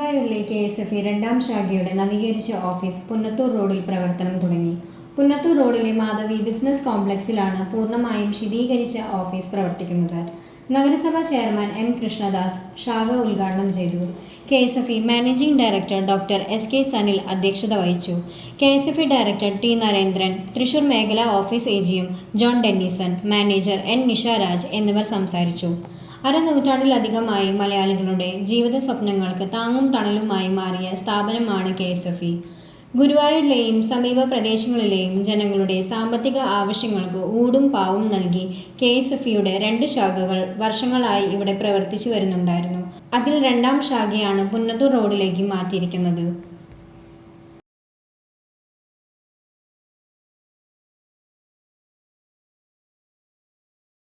S F രണ്ടാം ശാഖയുടെ നവീകരിച്ച ഓഫീസ് പുന്നത്തൂർ റോഡിൽ പ്രവർത്തനം തുടങ്ങി. പുന്നത്തൂർ റോഡിലെ മാധവി ബിസിനസ് കോംപ്ലക്സിലാണ് പൂർണമായും ശീതീകരിച്ച ഓഫീസ് പ്രവർത്തിക്കുന്നത്. നഗരസഭാ ചെയർമാൻ എം കൃഷ്ണദാസ് ശാഖ ഉദ്ഘാടനം ചെയ്തു. K S F E managing director doctor S K Sanil അധ്യക്ഷത വഹിച്ചു. K S F E director T Narendran Thrissur മേഖലാ ഓഫീസ് എ ജിയും John Dennison manager N Nisharaj എന്നിവർ സംസാരിച്ചു. അരനൂറ്റാണ്ടിലധികമായി മലയാളികളുടെ ജീവിത സ്വപ്നങ്ങൾക്ക് താങ്ങും തണലുമായി മാറിയ സ്ഥാപനമാണ് കെ എസ് എഫ് ഇ. ഗുരുവായൂരിലെയും സമീപ പ്രദേശങ്ങളിലെയും ജനങ്ങളുടെ സാമ്പത്തിക ആവശ്യങ്ങൾക്ക് ഊടും പാവും നൽകി കെ എസ് എഫ് ഇയുടെ രണ്ട് ശാഖകൾ വർഷങ്ങളായി ഇവിടെ പ്രവർത്തിച്ചു വരുന്നുണ്ടായിരുന്നു. അതിൽ രണ്ടാം ശാഖയാണ് പുന്നത്തൂർ റോഡിലേക്ക് മാറ്റിയിരിക്കുന്നത്.